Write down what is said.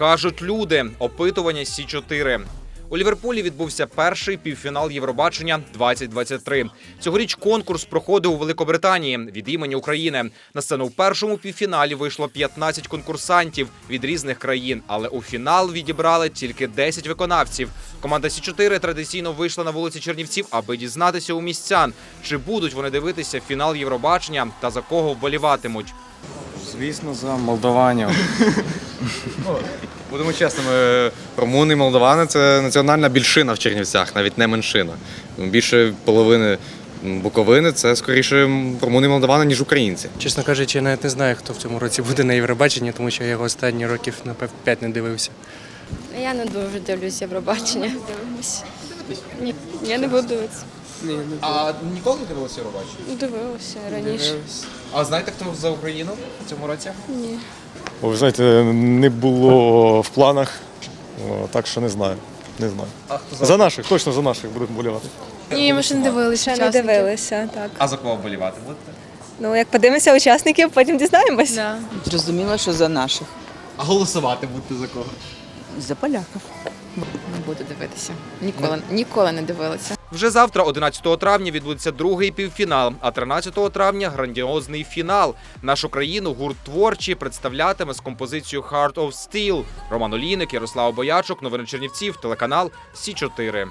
Кажуть люди. Опитування Сі 4 у Ліверпулі відбувся перший півфінал Євробачення 2023. Цьогоріч конкурс проходив у Великобританії від імені України. На сцену в першому півфіналі вийшло 15 конкурсантів від різних країн, але у фінал відібрали тільки 10 виконавців. Команда Сі 4 традиційно вийшла на вулиці Чернівців, аби дізнатися у містян, чи будуть вони дивитися фінал Євробачення та за кого вболіватимуть. Звісно, за молдаванів. Будемо чесними, румуни і молдавани це національна більшина в Чернівцях, навіть не меншина. Більше половини Буковини це скоріше румуни і молдавани, ніж українці. Чесно кажучи, я навіть не знаю, хто в цьому році буде на Євробаченні, тому що я його останні років, напевно, 5 не дивився. Я не дуже дивлюсь Євробачення. Дивимось. Ні, я не буду дивитися. А ніколи не дивилися Євробачення? Дивилася раніше. А знаєте, хто за Україну в цьому році? Ні. О, ви знаєте, не було в планах, О, так що не знаю. Не знаю. А хто За наших, точно за наших будемо болівати. Ні, ми ще не дивилися. Ще не дивилися, так. А за кого вболівати будете? Ну, як подивимося учасників, потім дізнаємось. Да. Зрозуміло, що за наших. А голосувати будете за кого? За поляків. Не буду дивитися. Ніколи, ніколи не дивилася. Вже завтра, 11 травня, відбудеться другий півфінал, а 13 травня грандіозний фінал. Нашу країну гурт творчі представлятиме з композицією Heart of Steel. Роман Олійник, Ярослав Боячук, новини Чернівців, телеканал Сі 4